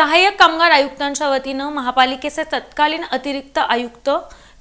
सहाय्यक कामगार आयुक्तांच्या वतीनं महापालिकेचे तत्कालीन अतिरिक्त आयुक्त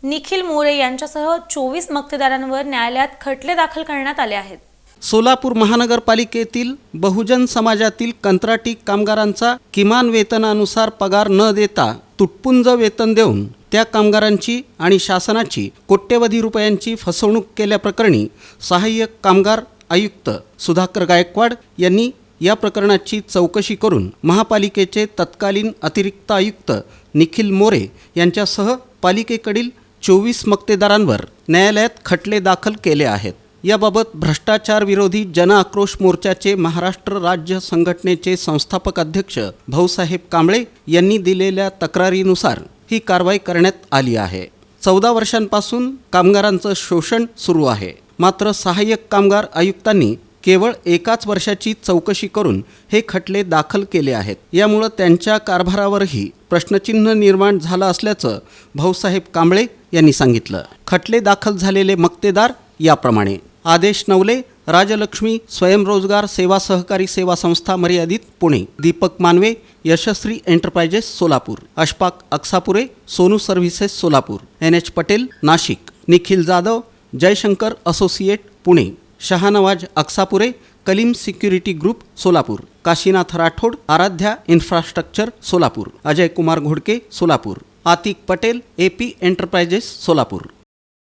निखिल मोरे यांच्यासह चोवीस मक्तेदारांवर न्यायालयात खटले दाखल करण्यात आले आहेत. सोलापूर महानगरपालिकेतील बहुजन समाजातील कंत्राटी कामगारांचा किमान वेतनानुसार पगार न देता तुटपुंज वेतन देऊन त्या कामगारांची आणि शासनाची कोट्यवधी रुपयांची फसवणूक केल्याप्रकरणी सहाय्यक कामगार आयुक्त सुधाकर गायकवाड यांनी या प्रकरणाची चौकशी करून महापालिकेचे तत्कालीन अतिरिक्त आयुक्त निखिल मोरे यांच्यासह पालिकेकडील चोवीस मक्तेदारांवर न्यायालयात खटले दाखल केले आहेत. याबाबत भ्रष्टाचार विरोधी जनआक्रोश मोर्चाचे महाराष्ट्र राज्य संघटनेचे संस्थापक अध्यक्ष भाऊसाहेब कांबळे यांनी दिलेल्या तक्रारीनुसार ही कारवाई करण्यात आली आहे. चौदा वर्षांपासून कामगारांचं शोषण सुरू आहे. मात्र सहाय्यक कामगार आयुक्तांनी केवळ एकाच वर्षाची चौकशी करून हे खटले दाखल केले आहेत. यामुळं त्यांच्या कारभारावरही प्रश्नचिन्ह निर्माण झालं असल्याचं भाऊसाहेब कांबळे यांनी सांगितलं. खटले दाखल झालेले मक्तेदार याप्रमाणे. आदेश नवले राजलक्ष्मी स्वयंरोजगार सेवा सहकारी सेवा संस्था मर्यादित Pune. Deepak Manve Yashasvi enterprises Solapur. Ashfaq Aksapure Sonu services Solapur. N H Patel Nashik. Nikhil Jadhav Jaishankar associate Pune. Shahnawaz Aksapure Kalim security group Solapur. Kashinath Rathod Aradhya infrastructure Solapur. Ajay Kumar Ghodke Solapur. Atiq Patel A P enterprises Solapur.